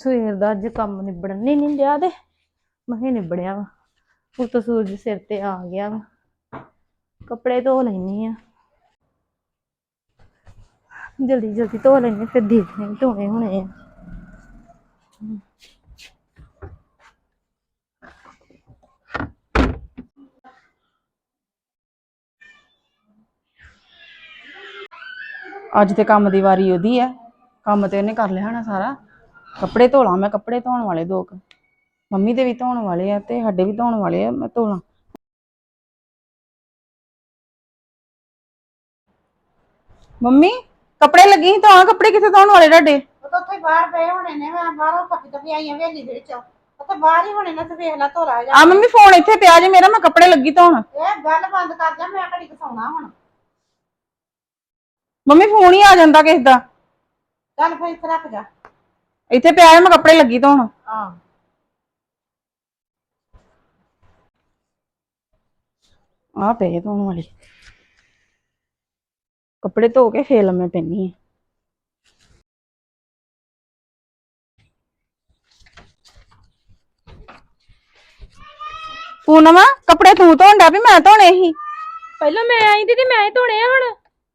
ਸਵੇਰ ਦਾ ਅੱਜ ਕੰਮ ਨਿਬੜਨ ਨਹੀਂ ਨਹੀਂ ਡਿਆ ਤੇ ਮਹੇ ਨਿਬੜਿਆ ਵਾ। ਉੱਤੋਂ ਸੂਰਜ ਸਿਰ ਤੇ ਆ ਗਿਆ ਵਾ। ਕੱਪੜੇ ਧੋ ਲੈਣੀ ਆ। ਜਲਦੀ ਜਲਦੀ ਧੋ ਲੈਣੇ ਫਿਰ ਦੇਖਦੇ ਧੋਣੇ ਹੋਣੇ ਆ। ਅੱਜ ਤੇ ਕੰਮ ਦੀ ਵਾਰੀ ਉਹਦੀ ਆ। ਕੰਮ ਤੇ ਉਹਨੇ ਕਰ ਲਿਆ ਹੋਣਾ ਸਾਰਾ। ਕੱਪੜੇ ਧੋ ਲਾਂ ਮੈਂ ਕੱਪੜੇ ਧੋਣ ਵਾਲੇ ਦੋ ਕੁ। ਮੰਮੀ ਦੇ ਵੀ ਧੋਣ ਵਾਲੇ ਆ ਤੇ ਸਾਡੇ ਵੀ ਧੋਣ ਵਾਲੇ ਆ ਮੈਂ ਧੋ ਲਾਂ। ਮੰਮੀ ਕੱਪੜੇ ਲੱਗੀ ਸੀ ਧੋਣ ਕੱਪੜੇ ਕਿੱਥੇ ਧੋਣ ਵਾਲੇ ਤੁਹਾਡੇ? ਉਹ ਤਾਂ ਉੱਥੇ ਬਾਹਰ ਪਏ ਹੋਣੇ ਨੇ ਮੈਂ ਬਾਹਰੋਂ ਕੱਪੀ ਤਪੀ ਆਈ ਆ ਵੇਲੀ ਦੇ ਵਿੱਚੋਂ। ਉਹ ਤਾਂ ਬਾਹਰ ਹੀ ਹੋਣੇ ਨੇ ਤੇ ਵੇਖ ਲੈ ਧੋਰਾ ਜਾ। ਆ ਮੰਮੀ ਫੋਨ ਇੱਥੇ ਪਿਆ ਜੇ ਮੇਰਾ ਮੈਂ ਕੱਪੜੇ ਲੱਗੀ ਧੋਣ। ਇਹ ਗੱਲ ਬੰਦ ਕਰ ਜਾ ਮੈਂ ਘੜੀ ਕਸਾਉਣਾ ਹੁਣ। ਮੰਮੀ ਫੋਨ ਹੀ ਆ ਜਾਂਦਾ ਕਿਸ ਦਾ। ਚੱਲ ਫਿਰ ਇੱਥੇ ਰੱਖ ਜਾ। ਇੱਥੇ ਪਿਆ ਹੈ ਮੈਂ ਕੱਪੜੇ ਲੱਗੀ ਧੋਣ ਹਾਂ। ਆ ਪਏ ਧੋਣ ਵਾਲੇ। ਕੱਪੜੇ ਧੋ ਕੇ ਫੇਰ ਲੰਮੇ ਪੈਣੀ ਹੈ ਪੂਨਮ ਕੱਪੜੇ ਤੂੰ ਧੋਣ ਡਿਆ ਵੀ ਮੈਂ ਧੋਣੇ ਸੀ? ਪਹਿਲਾਂ ਮੈਂ ਆਈ ਦੀ ਤੇ ਮੈਂ ਹੀ ਧੋਣੇ ਆ ਹੁਣ।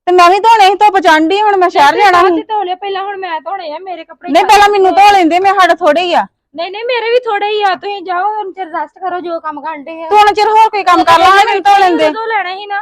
ਤੇ ਮੈਂ ਵੀ ਧੋਣੇ ਸੀ ਧੁੱਪ ਚੰਡੀ ਹੁਣ ਮੈਂ ਸ਼ਹਿਰ ਜਾਣਾ ਸੀ। ਧੋ ਲਿਆ ਪਹਿਲਾਂ ਹੁਣ ਮੈਂ ਧੋਣੇ ਆ ਮੇਰੇ ਕੱਪੜੇ ਨਹੀਂ ਪਹਿਲਾਂ ਮੈਨੂੰ ਧੋ ਲੈਂਦੇ ਮੈਂ ਸਾਡਾ ਥੋੜੇ ਹੀ ਆ। ਨਹੀਂ ਨਹੀਂ ਮੇਰੇ ਵੀ ਥੋੜੇ ਹੀ ਆ ਤੁਸੀਂ ਜਾਓ ਹੁਣ ਚਿਰ ਰੈਸਟ ਕਰੋ ਜੋ ਕੰਮ ਕਰਦੇ ਆ। ਤੂੰ ਹੁਣ ਚਿਰ ਹੋਰ ਕੋਈ ਕੰਮ ਕਰ ਲਾ ਮੈਨੂੰ ਧੋ ਲੈਂਦੇ। ਧੋ ਲੈਣਾ ਸੀ ਨਾ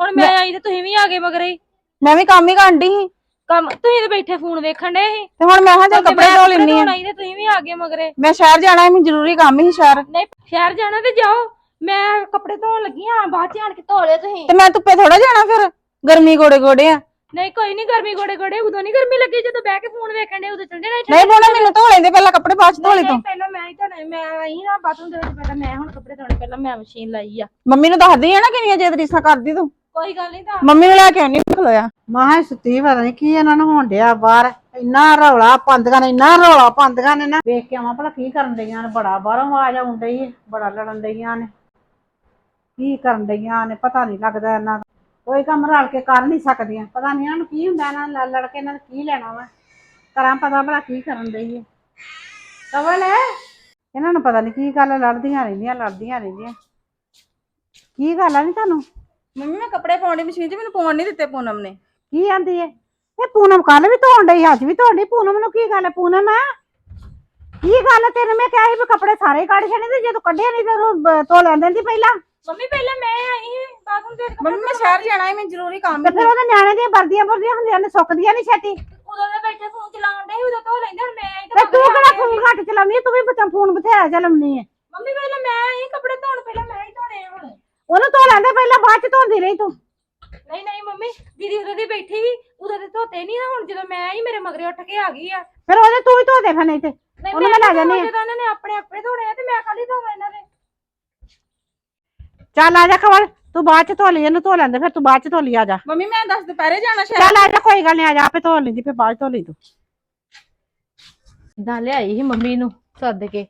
ਹੁਣ ਮੈਂ ਆਈ ਤੇ ਤੁਸੀਂ ਵੀ ਆ ਗਏ ਮਗਰੇ। ਹੀ। ਮੈਂ ਵੀ ਕੰਮ ਹੀ ਕਰਦੀ ਸੀ। ਕੰਮ ਤੁਸੀਂ ਤੇ ਬੈਠੇ ਫੋਨ ਵੇਖਣ ਦੇ ਸੀ। ਤੇ ਹੁਣ ਮੈਂ ਹਾਂ ਚੱਲ ਕੱਪੜੇ ਧੋ ਲੈਣੀ ਆ। ਤੇ ਤੁਸੀਂ ਵੀ ਆ ਗਏ ਮਗਰੇ। ਮੈਂ ਸ਼ਹਿਰ ਜਾਣਾ ਸੀ ਮੈਨੂੰ ਜ਼ਰੂਰੀ ਕੰਮ ਸੀ ਸ਼ਹਿਰ। ਨਹੀਂ ਸ਼ਹਿਰ ਜਾਣਾ ਤੇ ਜਾਓ। ਮੈਂ ਕੱਪੜੇ ਧੋਣ ਲੱਗੀ ਆ ਬਾਅਦ ਚ ਆਣ ਕੇ ਧੋ ਲਿਓ ਤੁਸੀਂ। ਤੇ ਮੈਂ ਧੁੱਪੇ ਥੋੜਾ ਜਾਣਾ ਫਿਰ? ਗਰਮੀ ਗੋੜੇ ਗੋੜੇ ਆ। ਨਹੀਂ ਕੋਈ ਨਹੀਂ ਗਰਮੀ ਗੋੜੇ ਗੋੜੇ ਉਦੋਂ ਨਹੀਂ ਗਰਮੀ ਲੱਗੀ ਜਦੋਂ ਬਹਿ ਕੇ ਫੋਨ ਵੇਖਣ ਦੇ ਉਦੋਂ ਚੱਲ ਜਾਣਾ ਇੱਥੇ। ਨਹੀਂ ਬੋਣਾ ਮੈਨੂੰ ਧੋ ਲੈਂਦੇ ਪਹਿਲਾਂ ਕੱਪੜੇ ਬਾਅਦ ਚ ਧੋ ਲਈ ਨਹੀਂ, ਤੂੰ। ਪਹਿਲਾਂ ਮੈਂ ਹੀ ਧੋਣੇ ਮੈਂ ਆਈ ਨਾ ਬਾਥਰੂਮ ਦੇ ਵਿੱਚ ਪਹਿਲਾਂ ਮੈਂ ਹੁਣ ਕੱਪੜੇ ਧੋਣੇ ਪਹਿਲਾਂ ਮੈਂ ਮਸ਼ੀਨ ਲਾਈ ਆ। ਮੰਮੀ ਨੂੰ ਦੱਸਦੀ ਆ ਨਾ ਕਿੰਨੀਆਂ ਜੇ ਰੀਸਾਂ ਕਰਦੀ ਤੂੰ। ਕੋਈ ਗੱਲ ਨਹੀਂ ਤਾਂ ਮੰਮੀ ਨੂੰ ਲੈ ਕੇ ਆਉਣੀ ਖਲੋਇਆ ਮਾਂ ਸੁੱਤੀ ਪਤਾ ਨਹੀਂ ਕੀ ਇਹਨਾਂ ਨੂੰ ਹੋਣ ਡਿਆ ਬਾਹਰ। ਇੰਨਾ ਰੌਲਾ ਪਾਉਂਦੀਆਂ ਨੇ ਇੰਨਾ ਰੌਲਾ ਪਾਉਂਦੀਆਂ ਨੇ ਨਾ। ਵੇਖ ਕੇ ਆਵਾਂ ਭਲਾ ਕੀ ਕਰਨ ਡਈਆਂ ਨੇ ਬੜਾ ਬਾਹਰੋਂ ਆਵਾਜ਼ ਆਉਣ ਡਈ ਬੜਾ ਲੜਨ ਡਈਆਂ ਨੇ। ਕੀ ਕਰਨ ਡਈਆਂ ਨੇ ਪਤਾ ਨਹੀਂ ਲੱਗਦਾ ਇਹਨਾਂ ਦਾ ਕੋਈ ਕੰਮ ਰਲ ਕੇ ਕਰ ਨਹੀਂ ਸਕਦੀਆਂ। ਪਤਾ ਨਹੀਂ ਇਹਨਾਂ ਨੂੰ ਕੀ ਹੁੰਦਾ ਇਹਨਾਂ ਨਾਲ ਲੜ ਕੇ ਇਹਨਾਂ ਨੇ ਕੀ ਲੈਣਾ ਵਾ। ਕਰਾਂ ਪਤਾ ਭਲਾ ਕੀ ਕਰਨ ਹੈ ਕਵਲ ਇਹਨਾਂ ਨੂੰ ਪਤਾ ਨਹੀਂ ਕੀ ਗੱਲ ਲੜਦੀਆਂ ਰਹਿੰਦੀਆਂ ਲੜਦੀਆਂ ਰਹਿੰਦੀਆਂ। ਕੀ ਗੱਲ ਆ ਨਹੀਂ ਤੁਹਾਨੂੰ? ਮੰਮੀ ਮੈਂ ਕੱਪੜੇ ਪਾਉਣ ਦੀ ਮਸ਼ੀਨ 'ਚ ਮੈਨੂੰ ਪਾਉਣ ਨਹੀਂ ਦਿੱਤੇ ਪੂਨਮ ਨੇ। ਕੀ ਆਂਦੀ ਏ? ਇਹ ਪੂਨਮ ਕੱਲ ਵੀ ਧੋਣ ਡਈ ਅੱਜ ਵੀ ਧੋਣ ਡਈ। ਪੂਨਮ ਨੂੰ ਕੀ ਗੱਲ ਹੈ ਪੂਨਮ ਕੀ ਗੱਲ ਹੈ ਤੈਨੂੰ? ਮੈਂ ਕਿਹਾ ਸੀ ਵੀ ਕੱਪੜੇ ਸਾਰੇ ਕੱਢ ਛੱਡੇ ਤੇ ਜਦੋਂ ਕੱਢਿਆ ਨਹੀਂ ਤੇ ਉਹ ਧੋ ਲੈਂਦੇ ਦੀ ਪਹਿਲਾਂ। ਮੰਮੀ ਪਹਿਲਾਂ ਮੈਂ ਆਈ ਸੀ ਬਾਥਰੂਮ ਦੇ ਵਿੱਚ ਮੰਮੀ ਮੈਂ ਸ਼ਹਿਰ ਜਾਣਾ ਹੈ ਮੈਨੂੰ ਜ਼ਰੂਰੀ ਕੰਮ ਤੇ ਫਿਰ ਉਹਦੇ ਨਿਆਣੇ ਦੀਆਂ ਵਰਦੀਆਂ ਵਰਦੀਆਂ ਹੁੰਦੀਆਂ ਨੇ ਸੁੱਕਦੀਆਂ ਨਹੀਂ ਛੇਤੀ। ਉਦੋਂ ਦੇ ਬੈਠੇ ਫੋਨ ਚਲਾਉਣ ਦੇ ਉਦੋਂ ਧੋ ਲੈਂਦੇ ਹੁਣ ਮੈਂ ਆਈ ਤੇ ਤੂੰ ਕਿਹੜਾ ਫੋਨ ਘੱਟ ਚਲਾਉਣੀ ਤੂੰ ਵੀ ਬੱਚਾ ਫੋਨ ਬਥੇਰਾ ਚਲਾਉਣੀ ਹੈ ਮੰਮੀ ਪਹਿਲਾਂ ਮੈਂ ਆਈ ਕੱਪੜੇ ਧੋਣ ਪਹਿਲਾਂ ਮੈਂ ਹੀ ਧੋਣੇ ਆ ਹੁਣ। ਉਹਨੂੰ ਧੋ ਲੈਂਦੇ ਪਹਿਲਾਂ ਬਾਅਦ ਚ ਧੋਂਦੀ ਰਹੀ ਤੂੰ। ਨਹੀਂ ਨਹੀਂ ਮੰਮੀ ਦੀਦੀ ਉਦੋਂ ਦੀ ਬੈਠੀ ਸੀ ਉਦੋਂ ਦੇ ਧੋਤੇ ਨਹੀਂ ਨਾ ਹੁਣ ਜਦੋਂ ਮੈਂ ਆਈ ਮੇਰੇ ਮਗਰੇ ਉੱਠ ਕੇ ਆ ਗਈ ਆ। ਫਿਰ ਉਹਦੇ ਤੂੰ ਹੀ ਧੋ ਦੇ ਫਿਰ ਨਹੀਂ ਤੇ। ਨਹੀਂ ਉਹਨੂੰ ਮੈਂ ਲੈ ਜਾਂਦੀ ਆ। ਜਦੋਂ ਉਹਨਾਂ ਨੇ ਆਪਣੇ ਆਪਣੇ ਧੋਣੇ ਆ ਤੇ ਮੈਂ ਕੱਲ ਹੀ ਧੋਵਾਂ ਇਹਨਾਂ ਦੇ। ਚੱਲ ਆ ਜਾ ਖਵਲ ਤੂੰ ਬਾਅਦ ਚ ਧੋ ਲਈ ਇਹਨੂੰ ਧੋ ਲੈਂਦੇ ਫਿਰ ਤੂੰ ਬਾਅਦ ਚ ਧੋ ਲਈ ਆ ਜਾ। ਮੰਮੀ ਮੈਂ ਦੱਸ ਦੁਪਹਿਰੇ ਜਾਣਾ ਸ਼ਹਿਰ? ਚੱਲ ਆ ਜਾ ਕੋਈ ਗੱਲ ਨਹੀਂ ਆ ਜਾ ਆਪੇ ਧੋ ਲੈਂਦੀ ਫਿਰ ਬਾਅਦ ਚ ਧੋ ਲਈ ਤੂੰ। ਇਦਾਂ ਲਿਆਈ ਸੀ ਮੰਮੀ ਨੂੰ ਸੱਦ ਕੇ?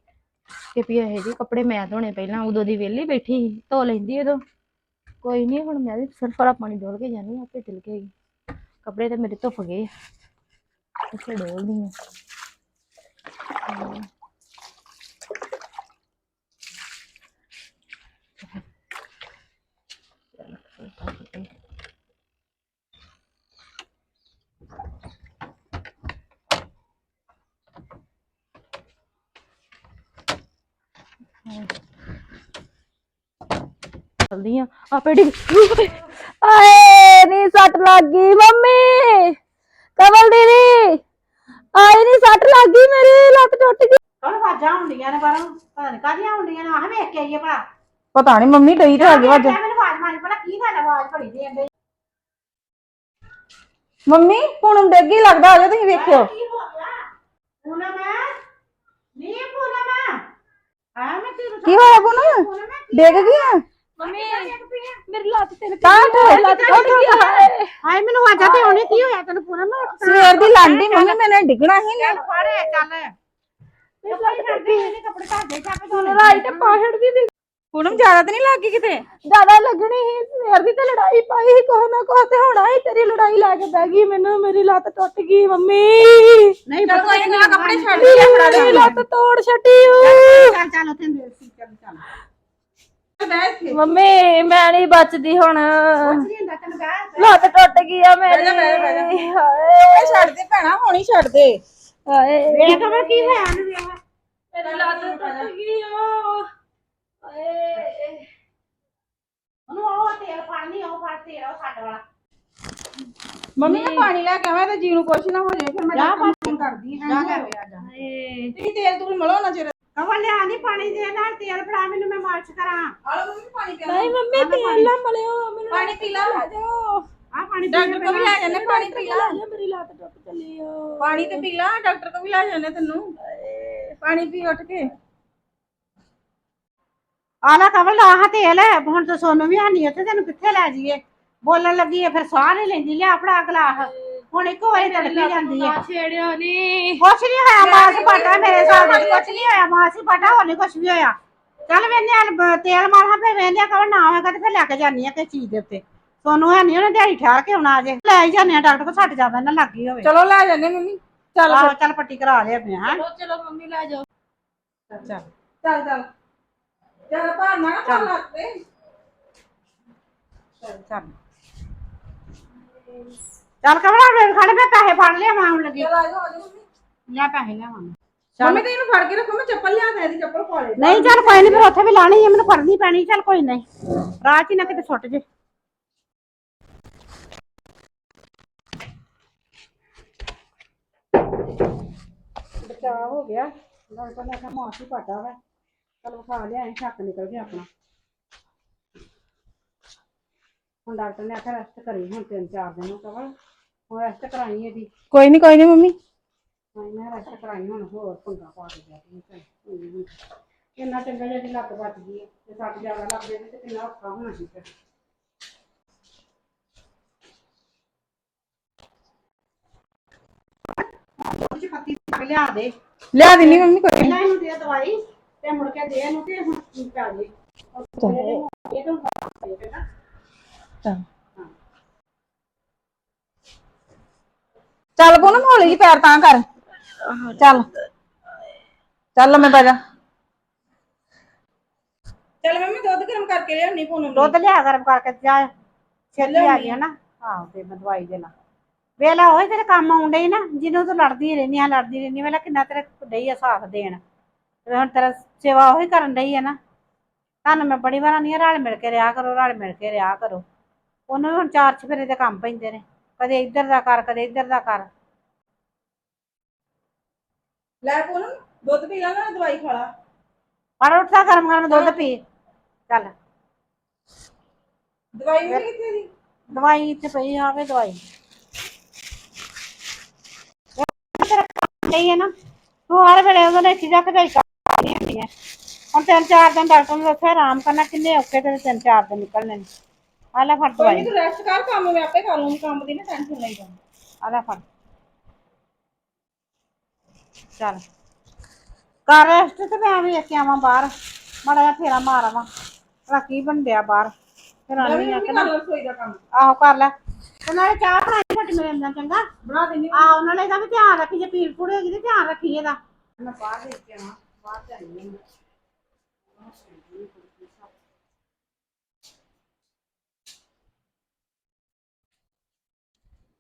ਕਿ ਵੀ ਇਹ ਜੀ ਕੱਪੜੇ ਮੈਂ ਧੋਣੇ ਪਹਿਲਾਂ ਉਦੋਂ ਦੀ ਵਿਹਲੀ ਬੈਠੀ ਸੀ ਧੋ ਲੈਂਦੀ ਉਦੋਂ। ਕੋਈ ਨਹੀਂ ਹੁਣ ਮੈਂ ਵੀ ਸਰਫਰਾ ਪਾਣੀ ਡੋਲ ਕੇ ਜਾਨੀ ਆਂ, ਆਪੇ ਤਿਲਕੇਗੀ ਕੱਪੜੇ ਤੇ ਮੇਰੇ ਧੁੱਪ ਗਏ ਆ। ਇੱਥੇ ਡੋਲਦੀ ਆ। ਚਲਦੀ ਆ। ਆਪੇ ਡਿੱਗ ਆਏ ਨੀ ਸੱਟ ਲੱਗ ਗਈ ਮੰਮੀ। ਕਮਲ ਦੀਦੀ। ਆਏ ਨੀ ਸੱਟ ਲੱਗ ਗਈ ਮੇਰੀ ਲੱਤ ਟੁੱਟ ਗਈ। ਕੱਲ ਆਵਾਜ਼ਾਂ ਹੁੰਦੀਆਂ ਨੇ ਬਾਹਰੋਂ। ਪਤਾ ਨਹੀਂ ਕਾਹਦੀਆਂ ਹੁੰਦੀਆਂ ਨੇ ਆਹ ਵੇਖ ਕੇ ਆਈਏ ਭਲਾ। ਪਤਾ ਨਹੀਂ ਮੰਮੀ ਡਈ ਤੇ ਮੈਨੂੰ। ਕੀ ਗੱਲ ਆ? ਆਵਾਜ਼ ਬੜੀ ਦੇ ਅੰਦੇ ਮੰਮੀ ਪੂਨਮ ਡੇਗੀ ਲੱਗਦਾ ਆ ਜਾ ਤੁਸੀਂ ਵੇਖਿਓ। ਕੀ ਹੋ ਗਿਆ? ਪੂਨਮ ਨੀ ਪੂਨਮ ਆ? ਮੈਂ ਤੈਨੂੰ ਕੀ ਹੋਇਆ ਪੂਨਮ? ਡੇਗ ਗਈ ਆ? ਮੰਮੀ ਮੇਰੀ ਲੱਤ ਤਾਂ ਉੱਠ, ਲੱਤ ਉੱਠ, ਟੁੱਟ ਗਈ ਹਾਏ। ਹਾਏ ਮੈਨੂੰ ਆਵਾਜ਼ਾਂ ਤੇ ਆਉਣੀ ਕੀ ਹੋਇਆ? ਤੈਨੂੰ ਪੂਨਮ ਸਵੇਰ ਦੀ ਲਾਂਡੀ ਮੰਮੀ ਮੈਨੇ ਡਿੱਗਣਾ ਹੀ ਨਾ ਚੱਲ ਫੜੇ ਚੱਲ। ਇਹਦੇ ਕੱਪੜੇ ਧਰ ਦੇ ਚੱਕ ਲੈ ਰਾਈਟ ਪਾਹੜ ਦੀ ਤੇ ਪੂਨਮ ਜ਼ਿਆਦਾ ਤਾਂ ਨਹੀਂ ਲੱਗ ਕਿਤੇ? ਜ਼ਿਆਦਾ ਲੱਗਣੀ ਸੀ ਸਵੇਰ ਦੀ ਤੇ ਲੜਾਈ ਪਾਈ ਸੀ ਕੋਹ ਨਾ ਕੋਹ ਤੇ ਹੋਣਾ ਸੀ ਤੇਰੀ ਲੜਾਈ ਲੈ ਕੇ ਬਹਿ ਗਈ ਮੈਨੂੰ ਮੇਰੀ ਲੱਤ ਟੁੱਟ ਗਈ ਮੰਮੀ। ਨਹੀਂ ਚੱਲ ਕੋਈ ਨਾ ਕੱਪੜੇ ਛੱਡ ਦੇ ਫੜਾ ਮੇਰੀ ਲੱਤ ਤੋੜ ਛੱਡੀ ਓ। ਚੱਲ ਚੱਲ ਉੱਥੇ ਦੇ ਸੀ ਚੱਲ। ਚੱਲ ਬਹਿ ਇੱਥੇ। ਮੰਮੀ ਮੈਂ ਨਹੀਂ ਬਚਦੀ ਹੁਣ। ਲੱਤ ਟੁੱਟ ਗਈ ਆ ਮੇਰੀ। ਹਾਏ। ਛੱਡ ਦੇ ਭੈਣਾ ਹੁਣੀ ਛੱਡ ਦੇ। ਹਾਏ। ਵੇਖ ਕਮਲ ਕੀ ਹੋਇਆ ਨੂੰ ਵੇਖ। ਮੇਰੀ ਲੱਤ ਟੁੱਟ ਗਈ ਆ। ਹਾਏ ਉਹਨੂੰ ਉਹ ਤੇਲ ਫੜਨੀ ਉਹ ਫੜ ਤੇਲ ਉਹ ਛੱਡ ਵਾਲਾ ਮੰਮੀ ਮੈਂ ਪਾਣੀ ਲੈ ਕੇ ਆਵਾਂ ਤੇ ਜੀ ਨੂੰ ਕੁਛ ਨਾ ਹੋ ਜਾਏ ਫਿਰ ਮੈਂ ਜਾ ਡਾਕਟਰ ਨੂੰ ਫੋਨ ਕਰਦੀ ਹਾਂ। ਜਾ ਲੈ ਆ ਜਾ। ਹਾਏ। ਤੁਸੀਂ ਤੇਲ ਤੂਲ ਮਲੋ ਨਾ ਚਿਰ। ਕਮਲ ਲਿਆ ਨਹੀਂ ਪਾਣੀ ਦੇ ਨਾਲ ਤੇਲ ਫੜਾ ਮੈਨੂੰ ਮੈਂ ਮਾਲਸ਼ ਕਰਾਂ। ਆਲੋ ਮੰਮੀ ਪਾਣੀ ਪਿਆ। ਨਹੀਂ ਮੰਮੀ ਤੇਲ ਨਾ ਮਲਿਓ ਮੈਨੂੰ। ਪਾਣੀ ਪੀ ਲਾ। ਜਾਓ। ਆ ਪਾਣੀ ਡਾਕਟਰ ਕੋਲ ਵੀ ਲੈ ਜਾਂਦੇ ਪਾਣੀ ਪੀ ਲਾ। ਮੇਰੀ ਲੱਤ ਟੁੱਟ ਚੱਲੀ ਓ ਪਾਣੀ ਤੇ ਪੀ ਲਾ ਡਾਕਟਰ ਕੋਲ ਵੀ ਲੈ ਜਾਂਦੇ ਤੈਨੂੰ। ਪਾਣੀ ਪੀ ਉੱਠ ਕੇ। ਆ ਲੈ ਕਮਲ ਆਹ ਤੇਲ ਹੁਣ ਤਾਂ ਸੋਨੂੰ ਵੀ ਹਾਨੀ ਉੱਥੇ ਤੈਨੂੰ ਕਿੱਥੇ ਲੈ ਜਾਈਏ? ਬੋਲਣ ਲੱਗੀ ਹੈ ਫਿਰ ਸਾਹ ਨਹੀਂ ਲੈਂਦੀ ਲਿਆ ਫੜਾ ਗਲਾਸ। ਹੁਣ ਇੱਕੋ ਵਾਰੀ ਤੜਕੀ ਜਾਂਦੀ ਹੈ। ਛੇੜਿਓ ਨਹੀਂ ਕੁਛ ਨਹੀਂ ਹੋਇਆ ਮਾਸ ਪਾਟਾ ਮੇਰੇ ਹਿਸਾਬ ਨਾਲ ਕੁਛ ਨਹੀਂ ਹੋਇਆ ਮਾਸ ਹੀ ਪਾਟਾ ਨਹੀਂ ਕੁਛ ਵੀ ਹੋਇਆ। ਚੱਲ ਵੇਨੇ ਤੇਲ ਮਾਰਾਂ ਫੇ ਵੇਨੇ ਕਵਰ ਨਾ ਹੋਵੇਗਾ ਤੇ ਫਿਰ ਲੈ ਕੇ ਜਾਨੀ ਆ ਕਿਸੇ ਚੀਜ਼ ਦੇ ਉੱਤੇ। ਸੋਨੂੰ ਹੈ ਨਹੀਂ ਉਹਨੇ ਦਿਹਾੜੀ ਠਹਿਰ ਕੇ ਆਉਣਾ ਅਜੇ। ਲੈ ਹੀ ਜਾਂਦੇ ਆ ਡਾਕਟਰ ਕੋਲ ਸੱਟ ਜਾਂਦਾ ਨਾ ਲੱਗ ਗਈ ਹੋਵੇ। ਚਲੋ ਲੈ ਜਾਂਦੇ ਮੰਮੀ ਚੱਲ ਚੱਲ ਪੱਟੀ ਕਰਾ ਲਿਆ ਪਿਆ ਹਾਂ। ਚਲੋ ਚਲੋ ਮੰਮੀ ਲੈ ਜਾਓ। ਚੱਲ ਚੱਲ ਚੱਲ। ਚੱਲ ਭਾਰ ਨਾ ਨਾ ਲੱਗ ਤੇ ਚੱਲ ਚੱਲ। ਕਮਰਾ ਵੇ ਖੜੇ ਮੈਂ ਪੈਸੇ ਫੜ ਲਿਆ ਮਾਂ ਲੱਗੀ। ਲੈ ਪੈਸੇ ਤੇ ਇਹਨੂੰ ਫੜ ਕੇ ਰੱਖੋ ਮੈਂ ਚੱਪਲ ਲਿਆ ਦੇ ਇਹਦੀ ਚੱਪਲ ਪਾ ਲੈ ਨਹੀਂ ਚੱਲ ਕੋਈ ਨਹੀਂ ਫਿਰ ਉੱਥੇ ਵੀ ਲਾਣੀ ਹੈ ਮੈਨੂੰ ਫੜਨੀ ਪੈਣੀ ਚੱਲ ਕੋਈ ਨਹੀਂ। ਰਾਹ 'ਚ ਹੀ ਨਾ ਕਿਤੇ ਸੁੱਟ ਜੇ। ਬਚਾਅ ਹੋ ਗਿਆ। ਡਾਕਟਰ ਨੇ ਕਿਹਾ ਮਾਸ ਹੀ ਪਾਟਾ ਵਾ। ਚਲ ਵਿਖਾ ਲਿਆ ਸ਼ੱਕ ਨਿਕਲ ਗਿਆ ਆਪਣਾ। ਹੁਣ ਡਾਕਟਰ ਨੇ ਆਖਿਆ ਰੈਸਟ ਕਰੀ ਹੁਣ ਤਿੰਨ ਚਾਰ ਦਿਨ ਨੂੰ ਕਵਲ ਹੁਣ ਰੈਸਟ ਕਰਾਈ ਇਹਦੀ। ਕੋਈ ਨਹੀਂ ਕੋਈ ਨਹੀਂ ਮੰਮੀ। ਹਾਂ ਮੈਂ ਰੈਸਟ ਕਰਾਈ ਹੁਣ ਹੋਰ ਪੰਗਾ ਪਾ ਕੇ ਗਿਆ ਤੇ ਚੱਲ ਕੋਈ ਨੀ। ਇੰਨਾ ਚੰਗਾ ਜਿਹਾ ਕਿ ਲੱਤ ਬਚ ਗਈ ਹੈ। ਤੇ ਸੱਟ ਜ਼ਿਆਦਾ ਲੱਗ ਜਾਂਦੀ ਤੇ ਕਿੰਨਾ ਔਖਾ ਹੋਣਾ ਸੀ ਫਿਰ। ਕੁਝ ਪੱਤੀ ਲਿਆ ਦੇ। ਲਿਆ ਦਿੰਨੀ ਮੰਮੀ ਕੋਈ ਪਹਿਲਾਂ ਇਹਨੂੰ ਦੇ ਦਵਾਈ। ਤੇ ਮੁੜ ਕੇ ਦੇ ਇਹਨੂੰ ਤੇ ਹੁਣ ਕੀ ਕਰ ਦੇ ਇਹ ਤਾਂ ਬੇਟਾ ਚੱਲ ਚੱਲ ਪੋ ਨਾ ਹੌਲੀ ਜਿਹੀ ਪੈਰ ਤਾਂ ਕਰ। ਚੱਲ। ਚੱਲ ਮੈਂ ਬਜਾ ਚੱਲ ਮੰਮੀ ਦੁੱਧ ਗਰਮ ਕਰਕੇ ਲਿਆਉਣੀ ਪੋਨੂੰ ਦੁੱਧ ਲਿਆ ਗਰਮ ਕਰਕੇ ਜਾ। ਛੇਤੀ ਆ ਗਿਆ ਨਾ। ਆਹੋ ਤੇ ਮੈਂ ਦਵਾਈ ਦੇਣਾ ਵੇਲਾ ਉਹੀ ਤੇਰੇ ਕੰਮ ਆਉਂਦੇ ਹੀ ਨਾ ਜਿਹਨੂੰ ਤੂੰ ਲੜਦੀ ਰਹਿੰਦੀ ਆ ਲੜਦੀ ਰਹਿੰਦੀ ਵੇਲਾ ਕਿੰਨਾ ਤੇਰੇ ਡਈ ਆ ਸਾਥ ਦੇਣ। ਤੇ ਹੁਣ ਤੇਰਾ ਸੇਵਾ ਉਹੀ ਕਰਨ ਡਈ ਆ ਨਾ। ਤੁਹਾਨੂੰ ਮੈਂ ਬੜੀ ਵਾਰ ਨਹੀਂ ਰਲ ਮਿਲ ਕੇ ਰਿਹਾ ਕਰੋ ਰਲ ਮਿਲ ਕੇ ਰਿਹਾ ਕਰੋ। ਉਹਨੂੰ ਵੀ ਹੁਣ ਚਾਰ ਚਫੇਰੇ ਦੇ ਕੰਮ ਪੈਂਦੇ ਨੇ। ਕਦੇ ਇੱਧਰ ਦਾ ਕਰ ਕਦੇ ਇੱਧਰ ਦਾ ਕਰ। ਲੈ ਪੋਨੂੰ ਦੁੱਧ ਪੀ ਲਾ ਨਾ ਦਵਾਈ ਖਾ ਲਾ। ਪਰ ਉੱਠਾ ਗਰਮ ਗਰਮ ਦੁੱਧ ਪੀ। ਚੱਲ। ਦਵਾਈ ਵੀ ਕਿੱਥੇ ਦੀ ਦਵਾਈ ਇੱਥੇ ਪਈ ਆਵੇ ਦਵਾਈ। ਤੇਰਾ ਕੰਮ ਨਹੀਂ ਹੈ ਨਾ। ਤੂੰ ਹਰ ਵੇਲੇ ਉਹਦੇ ਨਾਲ ਚੀਜ਼ਾਂ ਕਢਾਈ ਕਰਦੀ ਹੁੰਦੀ ਹੈ ਹੁਣ ਤਿੰਨ ਚਾਰ ਦਿਨ ਡਾਕਟਰ ਨੇ ਦੱਸਿਆ ਆਰਾਮ ਕਰਨਾ ਕਿੰਨੇ ਔਖੇ ਤੇਰੇ ਤਿੰਨ ਚਾਰ ਦਿਨ ਨਿਕਲਣੇ ਨੇ। ਆ ਲੈ ਫੜ ਕੋਈ ਦਵਾਈ ਨਹੀਂ ਰੈਸਟ ਕਰ ਕੰਮ ਮੈਂ ਆਪੇ ਕਰ ਲੂੰਗੀ ਕੰਮ ਦੀ ਨਾ ਟੈਨਸ਼ਨ ਲਈ ਜਾ ਆ ਲੈ ਫੜ। ਚੱਲ। ਕਰ ਰੈਸਟ ਤੇ ਮੈਂ ਵੇਖ ਕੇ ਆਵਾਂ ਬਾਹਰ। ਮਾੜਾ ਜਿਹਾ ਫੇਰਾ ਮਾਰ ਆਵਾਂ। ਭਲਾ ਕੀ ਬਣਦਿਆ ਬਾਹਰ। ਫਿਰ ਆਣੀ ਆ ਮੰਮੀ ਕਰ ਲਓ ਰਸੋਈ ਦਾ ਕੰਮ। ਆਹੋ ਕਰ ਲੈ। ਤੇ ਨਾਲੇ ਚਾਹ ਬਣਾਈ ਘੱਟ ਮੇਰੇ ਅੰਦਰ ਚੰਗਾ। ਬਣਾ ਦਿੰਨੀ ਆਹੋ ਨਾਲੇ ਇਹਦਾ ਵੀ ਧਿਆਨ ਰੱਖੀ ਜੇ ਪੀੜ ਪੂੜ ਹੈਗੀ ਤੇ ਧਿਆਨ ਰੱਖੀ ਇਹਦਾ। ਮੈਂ ਬਾਹਰ ਦੇਖ ਕੇ ਆਵਾਂ। ਮੈਂ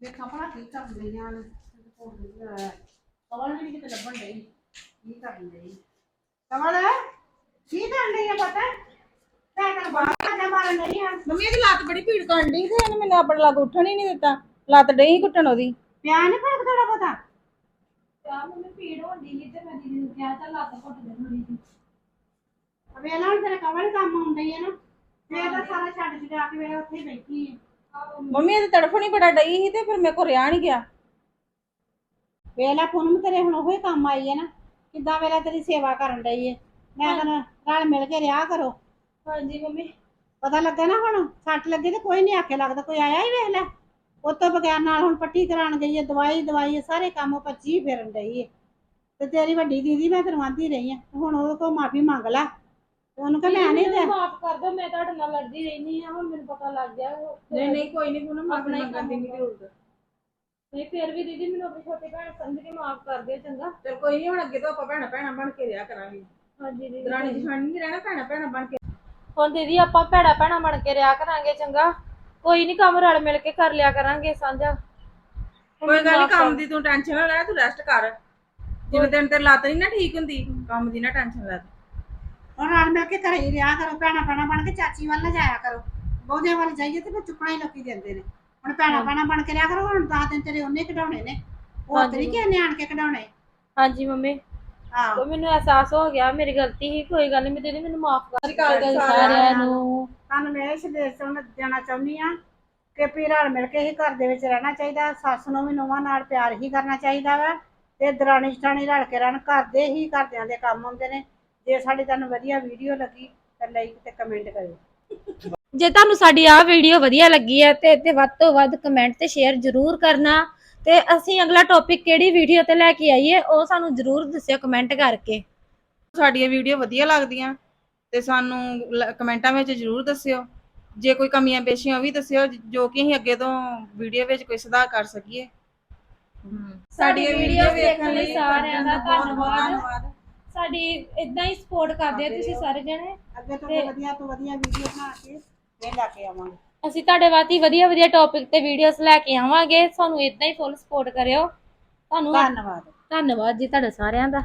ਦੇਖਾਂ ਭਲਾ ਕੀ ਕਰ ਰਹੀਆਂ ਨੇ ਕਮਲ ਵੀ ਨੀ ਕਿਤੇ ਲੱਭਣ ਡਈ। ਕੀ ਕਰਨ ਡਈ ਕਮਲ ਕੀ ਡਈ ਆ ਪਤਾ? ਮੈਂ ਤਾਂ ਬਾਹਰ ਜਾ ਮਾਰਨ ਡਈ ਆ। ਮੰਮੀ ਇਹਦੀ ਲੱਤ ਬੜੀ ਭੀੜ ਕਰਨ ਡਈ ਤੇ ਇਹਨੇ ਮੈਨੂੰ ਆਪਣੇ ਲੱਤ ਉੱਠਣ ਹੀ ਨਹੀਂ ਦਿੱਤਾ। ਲੱਤ ਡਈ ਘੁੱਟਣ ਉਹਦੀ। ਪਿਆ ਨੀ ਫ਼ਰਕ ਥੋੜਾ ਪਤਾ ਪੀੜ ਹੁੰਦੀ ਸੀ ਤੇ ਮੈਂ ਦੀਦੀ ਨੂੰ ਕਿਹਾ ਚੱਲ ਲੱਤ ਘੁੱਟ ਦੇ ਥੋੜੀ ਜਿਹੀ। ਵੇਲਾ ਹੁਣ ਤੇਰੇ ਕਮਲ ਕੰਮ ਆਉਂਦੀ ਹੈ ਨਾ। ਮੈਂ ਤਾਂ ਸਾਰਾ ਛੱਡ ਛਡਾ ਕੇ ਵੇ ਉੱਥੇ ਹੀ ਬੈਠੀ ਹਾਂ ਮੰਮੀ ਇਹਦੀ ਤੜਫਣ ਹੀ ਬੜਾ ਡਈ ਸੀ ਤੇ ਫਿਰ ਮੇਰੇ ਕੋਲ ਰਿਆ ਨਹੀਂ ਗਿਆ। ਵੇਲਾ ਪੂਨਮ ਤੇਰੇ ਹੁਣ ਉਹੀ ਕੰਮ ਆਈ ਹੈ ਨਾ। ਕਿੱਦਾਂ ਵੇਲਾ ਤੇਰੀ ਸੇਵਾ ਕਰਨ ਡਈ ਹੈ ਮੈਂ ਤਾਂ ਰਲ ਮਿਲ ਕੇ ਰਿਹਾ ਕਰੋ। ਹਾਂਜੀ ਮੰਮੀ। ਪਤਾ ਲੱਗਾ ਨਾ ਹੁਣ? ਸੱਟ ਲੱਗੇ ਤੇ ਕੋਈ ਨਹੀਂ ਆਖੇ ਲੱਗਦਾ ਕੋਈ ਆਇਆ ਹੀ ਵੇਖ ਲੈ। ਉਹ ਤੋਂ ਬਗੈਰ ਨਾਲ ਹੁਣ ਪੱਟੀ ਕਰਾਉਣ ਗਈ ਹੈ ਦਵਾਈ ਦਵਾਈ ਹੈ ਸਾਰੇ ਕੰਮ ਭੱਜੀ ਫਿਰਨ ਡਈ ਹੈ। ਤੇ ਤੇਰੀ ਵੱਡੀ ਦੀਦੀ ਮੈਂ ਆਂਦੀ ਰਹੀ ਹਾਂ ਹੁਣ ਉਹਦੇ ਕੋਲ ਮਾਫੀ ਮੰਗ ਲੈ। ਤੇ ਉਹਨੂੰ ਕਹ ਮੈਂ ਨਹੀਂ ਦੇ ਮਾਫ ਕਰ ਦਿਓ ਮੈਂ ਤੁਹਾਡੇ ਨਾਲ ਲੜਦੀ ਰਹਿੰਦੀ ਆ ਹੁਣ ਮੈਨੂੰ ਪਤਾ ਲੱਗ ਗਿਆ ਉਹ- ਨਹੀਂ ਨਹੀਂ ਕੋਈ ਨਹੀਂ ਪੂਨਮ ਆਪਣਾ ਹੀ ਕੰਮ ਦੀ ਨਹੀਂ ਜ਼ਰੂਰਤ। ਨਹੀਂ ਫਿਰ ਵੀ ਦੀਦੀ ਮੈਨੂੰ ਆਪਣੀ ਛੋਟੀ ਭੈਣ ਸਮਝ ਕੇ ਮਾਫ ਕਰ ਦਿਓ ਚੰਗਾ। ਚਲ ਕੋਈ ਨਹੀਂ ਹੁਣ ਅੱਗੇ ਤੋਂ ਆਪਾਂ ਭੈਣਾਂ ਭੈਣਾਂ ਬਣ ਕੇ ਰਿਹਾ ਕਰਾਂਗੇ। ਹਾਂਜੀ ਦੀਦੀ। ਦਰਾਣੀ ਜਠਾਣੀ ਨਹੀਂ ਰਹਿਣਾ ਭੈਣਾਂ ਭੈਣਾਂ ਬਣ ਕੇ ਹੁਣ ਦੀਦੀ ਆਪਾਂ ਭੈੜਾ ਭੈਣਾ ਬਣ ਕੇ ਰਿਆ ਕਰਾਂਗੇ ਚੰਗਾ। ਕੋਈ ਨਹੀਂ ਕੰਮ ਰਲ ਮਿਲ ਕੇ ਕਰ ਲਿਆ ਕਰਾਂਗੇ ਸਾਂਝਾ। ਕੋਈ ਗੱਲ ਨਹੀਂ ਕੰਮ ਦੀ ਤੂੰ ਟੈਨਸ਼ਨ ਨਾ ਲੈ ਤੂੰ ਰੈਸਟ ਕਰ। ਜਿਵੇਂ ਦਿਨ ਤੇ ਲੱਤ ਨਹੀਂ ਨਾ ਠੀਕ ਹੁੰਦੀ ਕੰਮ ਦੀ ਨਾ ਟੈਨਸ਼ਨ ਲੈ ਹੁਣ ਨਾਲ ਮਿਲ ਕੇ ਘਰੇ ਹੀ ਰਿਹਾ ਕਰੋ ਭੈਣਾ ਭੈਣਾ ਬਣ ਕੇ ਚਾਚੀ ਵੱਲ ਨਾ ਜਾਇਆ ਕਰੋ। ਬਹੁਦਿਆਂ ਵੱਲ ਜਾਈਏ ਤੇ ਫਿਰ ਚੁੱਕਣਾ ਹੀ ਲੋਕੀ ਦਿੰਦੇ ਨੇ। ਹੁਣ ਭੈਣਾ ਭੈਣਾ ਬਣ ਕੇ ਰਿਹਾ ਕਰੋ ਹੁਣ 10 ਦਿਨ ਤੇਰੇ ਉਹਨੇ ਕਢਾਉਣੇ ਨੇ। ਉਹ ਤੇ ਨਹੀਂ ਕਿ ਇਹਨੇ ਆਣ ਕੇ ਕਢਾਉਣੇ। ਹਾਂਜੀ ਮੰਮੀ। ਆਹੋ। ਤੋ ਮੈਨੂੰ ਅਹਿਸਾਸ ਹੋ ਗਿਆ ਮੇਰੀ ਗਲਤੀ ਸੀ ਕੋਈ ਗੱਲ ਨਹੀਂ ਮੈਂ ਦੀਦੀ ਮੈਨੂੰ ਮਾਫ ਕਰ ਸਾਰਿਆਂ ਨੂੰ। ਸਾਨੂੰ ਮੈਂ ਇਸ ਦੇਸ਼ ਤੋਂ ਜਾਣਾ ਚਾਹੁੰਦੀ ਆ ਕਿ ਵੀ ਰਲ ਮਿਲ ਕੇ ਹੀ ਘਰ ਦੇ ਵਿੱਚ ਰਹਿਣਾ ਚਾਹੀਦਾ ਸੱਸ ਨੂੰ ਵੀ ਨੂੰਹਾਂ ਨਾਲ ਪਿਆਰ ਹੀ ਕਰਨਾ ਚਾਹੀਦਾ ਵਾ ਤੇ ਦਰਾਣੀ ਜਠਾਣੀ ਰਲ ਕੇ ਰਹਿਣ ਘਰ ਦੇ ਹੀ ਘਰਦਿਆਂ ਦੇ ਕੰਮ ਹੁੰਦੇ ਨੇ। ਜੇ ਸਾਡੀ ਤੁਹਾਨੂੰ ਵਧੀਆ ਵੀਡੀਓ ਲੱਗੀ ਤਾਂ ਲਾਈਕ ਤੇ ਕਮੈਂਟ ਕਰਿਓ। ਜੇ ਤੁਹਾਨੂੰ ਸਾਡੀ ਆਹ ਵੀਡੀਓ ਵਧੀਆ ਲੱਗੀ ਹੈ ਤੇ ਤੇ ਵੱਧ ਤੋਂ ਵੱਧ ਕਮੈਂਟ ਤੇ ਸ਼ੇਅਰ ਜ਼ਰੂਰ ਕਰਨਾ ਤੇ ਅਸੀਂ ਅਗਲਾ ਟੌਪਿਕ ਕਿਹੜੀ ਵੀਡੀਓ ਤੇ ਲੈ ਕੇ ਆਈਏ ਉਹ ਸਾਨੂੰ ਜ਼ਰੂਰ ਦੱਸਿਓ ਕਮੈਂਟ ਕਰਕੇ। ਸਾਡੀਆਂ ਵੀਡੀਓ ਵਧੀਆ ਲੱਗਦੀਆਂ। ਤੇ ਸਾਨੂੰ ਲ- ਕਮੈਂਟਾਂ ਵਿੱਚ ਜਰੂਰ ਦੱਸਿਓ। ਜੇ ਕੋਈ ਕਮੀਆਂ ਪੇਸ਼ੀਆਂ ਉਹ ਵੀ ਦੱਸਿਓ ਜੋ ਕਿ ਅਸੀਂ ਅੱਗੇ ਤੋਂ ਵੀਡੀਓ ਵਿੱਚ ਕੋਈ ਸੁਧਾਰ ਕਰ ਸਕੀਏ। ਸਾਡੀ ਵੀਡੀਓ ਦੇਖਣ ਲਈ ਸਾਰਿਆਂ ਦਾ ਧੰਨਵਾਦ। ਸਾਡੀ ਇਦਾਂ ਹੀ ਸਪੋਰਟ ਕਰਦੇ ਹੋ ਤੁਸੀਂ ਸਾਰੇ ਜਣੇ। ਅੱਗੇ ਤੋਂ ਵਧੀਆ ਤੋਂ ਵਧੀਆ ਵੀਡੀਓ ਬਣਾ ਕੇ ਫੇਰ ਲੈ ਕੇ ਆਵਾਂਗੇ। ਅਸੀਂ ਤੁਹਾਡੇ ਵਾਸਤੇ ਵਧੀਆ ਵਧੀਆ ਟੌਪਿਕ ਤੇ ਵੀਡੀਓਜ਼ ਲੈ ਕੇ ਆਵਾਂਗੇ। ਸਾਨੂੰ ਇਦਾਂ ਹੀ ਫੁੱਲ ਸਪੋਰਟ ਕਰਿਓ। ਤੁਹਾਨੂੰ ਧੰਨਵਾਦ। ਧੰਨਵਾਦ ਜੀ ਤੁਹਾਡਾ ਸਾਰਿਆਂ ਦਾ।